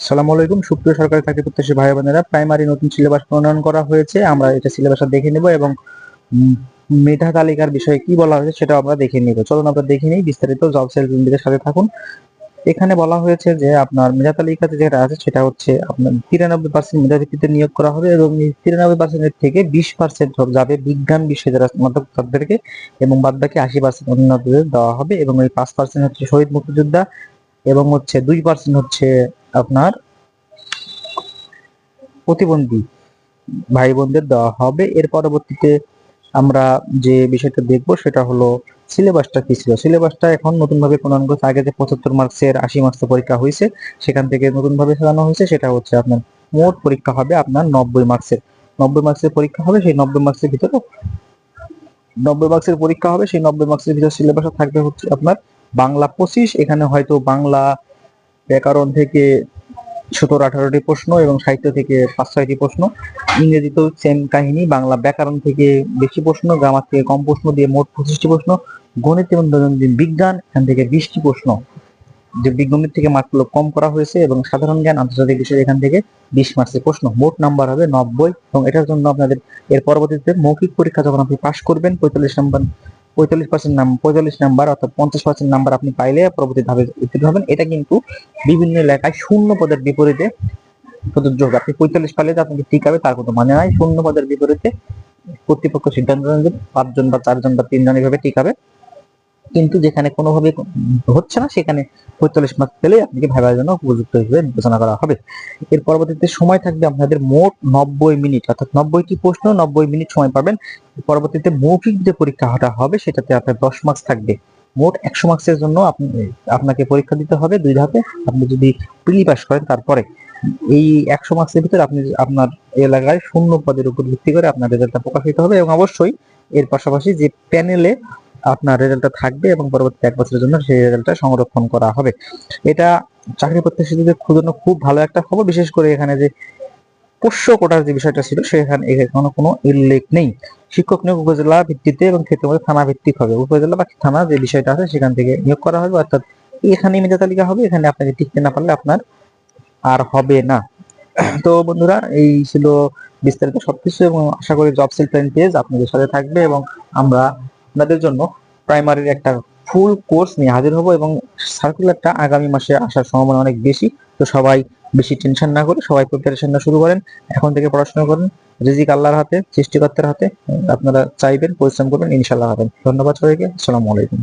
সালামু আলাইকুম। সুপ্রিয় সরকারি চাকরি প্রত্যাশী ভাই বোনেরা প্রাইমারি নতুন সিলেবাস প্রণয়ন করা হয়েছে। আমরা এটা সিলেবাসটা দেখে নেব এবং মেধা তালিকার বিষয়ে কি বলা হয়েছে সেটা আমরা দেখে নিব। চলুন আমরা দেখে নিই, বিস্তারিত জব সেল ইন্ডিকের সাথে থাকুন। এখানে বলা হয়েছে যে আপনার মেধা তালিকাতে যেটা আছে সেটা হচ্ছে আপনার তিরানব্বই পার্সেন্ট মেধা ভিত্তিতে নিয়োগ করা হবে এবং এই তিরানব্বই পার্সেন্টের থেকে বিশ পার্সেন্ট যাবে বিজ্ঞান বিষয়ে যারা স্নাতক তাদেরকে এবং বাদ বাকি আশি পার্সেন্ট অন্যদের দেওয়া হবে এবং এই পাঁচ পার্সেন্ট হচ্ছে শহীদ মুক্তিযোদ্ধা এবং হচ্ছে দুই পার্সেন্ট হচ্ছে আপনার প্রতিবন্ধী ভাই বোনদের দেওয়া হবে। এর পরবর্তীতে আমরা যে বিষয়টা দেখব সেটা হলো সিলেবাসটা কি ছিল? সিলেবাসটা এখন নতুন ভাবে প্রণয়ন করেছে। আগে যে পঁচাত্তর মার্কসের আশি মার্কসের পরীক্ষা হয়েছে, সেখান থেকে নতুন ভাবে সাজানো হয়েছে। সেটা হচ্ছে আপনার মোট পরীক্ষা হবে আপনার নব্বই মার্কসের। নব্বই মার্কসের পরীক্ষা হবে, সেই নব্বই মার্কসের ভিতরে নব্বই মার্কসের পরীক্ষা হবে, সেই নব্বই মার্কসের ভিতরে সিলেবাসে থাকবে হচ্ছে আপনার বাংলা পঁচিশ। এখানে হয়তো বাংলা ব্যাকরণ থেকে সতেরো, আঠারোটি প্রশ্ন এবং সাহিত্য থেকে পাঁচ, ছয়টি প্রশ্ন। ইংরেজিতেও সেম কাহিনী, বাংলা ব্যাকরণ থেকে বেশি প্রশ্ন গ্রামার থেকে কম প্রশ্ন দিয়ে মোট পঁচিশটি প্রশ্ন। গণিত এবং দৈনন্দিন বিজ্ঞান, এখান থেকে বিশটি প্রশ্ন। যে বিজ্ঞানের থেকে মার্কগুলো কম করা হয়েছে এবং সাধারণ জ্ঞান, আন্তর্জাতিক বিষয়, এখান থেকে বিশ মার্কসের প্রশ্ন। মোট নাম্বার হবে নব্বই এবং এটার জন্য আপনাদের এর পরবর্তীতে মৌখিক পরীক্ষা যখন আপনি পাশ করবেন, পঁয়তাল্লিশ নাম্বার পঁয়তাল্লিশ পার্সেন্ট নাম, পঁয়তাল্লিশ নাম্বার অর্থাৎ পঞ্চাশ পার্সেন্ট নাম্বার আপনি পাইলে পরবর্তী ধাপে উত্তীর্ণ হবেন। এটা কিন্তু বিভিন্ন এলাকায় শূন্য পদের বিপরীতে প্রযোজ্য হবে। আপনি পঁয়তাল্লিশ পাইলে আপনাকে ঠিক হবে, তার কোনো মানে নাই। শূন্য পদের বিপরীতে কর্তৃপক্ষ সিদ্ধান্ত পাঁচজন বা চারজন বা তিনজন এভাবে ঠিক হবে। কিন্তু যেখানে কোনোভাবে হচ্ছে না, সেখানে পঁয়তাল্লিশ মার্ক পেলে আপনাকে ভাইবার জন্য উপযুক্ত হিসেবে বিবেচনা করা হবে। এর পরবর্তীতে সময় থাকবে আপনাদের মোট নব্বই মিনিট, অর্থাৎ নব্বইটি প্রশ্ন, নব্বই মিনিট সময় পাবেন। পরবর্তীতে মৌখিক যে পরীক্ষাটা হবে, সেটাতে আপনার দশ মার্কস থাকবে। মোট একশো মার্কসের জন্য আপনি, আপনাকে পরীক্ষা দিতে হবে দুই ধাপে। আপনি যদি প্রিলি পাস করেন তারপরে, এই একশো মার্কসের ভিতরে আপনি আপনার এলাকায় শূন্য পদের উপর ভিত্তি করে আপনার রেজাল্টটা প্রকাশিত হবে এবং অবশ্যই এর পাশাপাশি যে প্যানেলে আপনার রেজাল্টটা থাকবে এবং পরবর্তী এক বছরের জন্য সেই রেজাল্টটা সংরক্ষণ করা হবে। এটা চাকরি প্রত্যাশীদের জন্য খুব ভালো একটা খবর, বিশেষ করে এখানে যে পোষ্য কোটার যে বিষয়টা ছিল, সেখানে এখানে কোনো উল্লেখ নেই। শিক্ষক নিয়োগ উপজেলা ভিত্তিতে এবং ক্ষেত্রে থানা ভিত্তিক হবে। উপজেলা বা থানা যে বিষয়টা আছে, সেখান থেকে নিয়োগ করা হবে। অর্থাৎ এখানে মেধা তালিকা হবে, এখানে আপনাকে টিকতে না পারলে আপনার আর হবে না। তো বন্ধুরা, এই ছিল বিস্তারিত সবকিছু এবং আশা করি জব সেল পেজ আপনাদের সাথে থাকবে এবং আমরা আপনাদের জন্য প্রাইমারির একটা ফুল কোর্স নিয়ে হাজির হব এবং সার্কুলারটা আগামী মাসে আসার সম্ভাবনা অনেক বেশি। তো সবাই বেশি টেনশন না করে, সবাই প্রিপারেশনটা শুরু করেন, এখন থেকে পড়াশোনা করেন। রিজিক আল্লাহর হাতে, সৃষ্টিকর্তার হাতে, আপনারা চাইবেন, পরিশ্রম করবেন ইনশাল্লাহ হবেন ধন্যবাদ সবাইকে, আসসালামু আলাইকুম।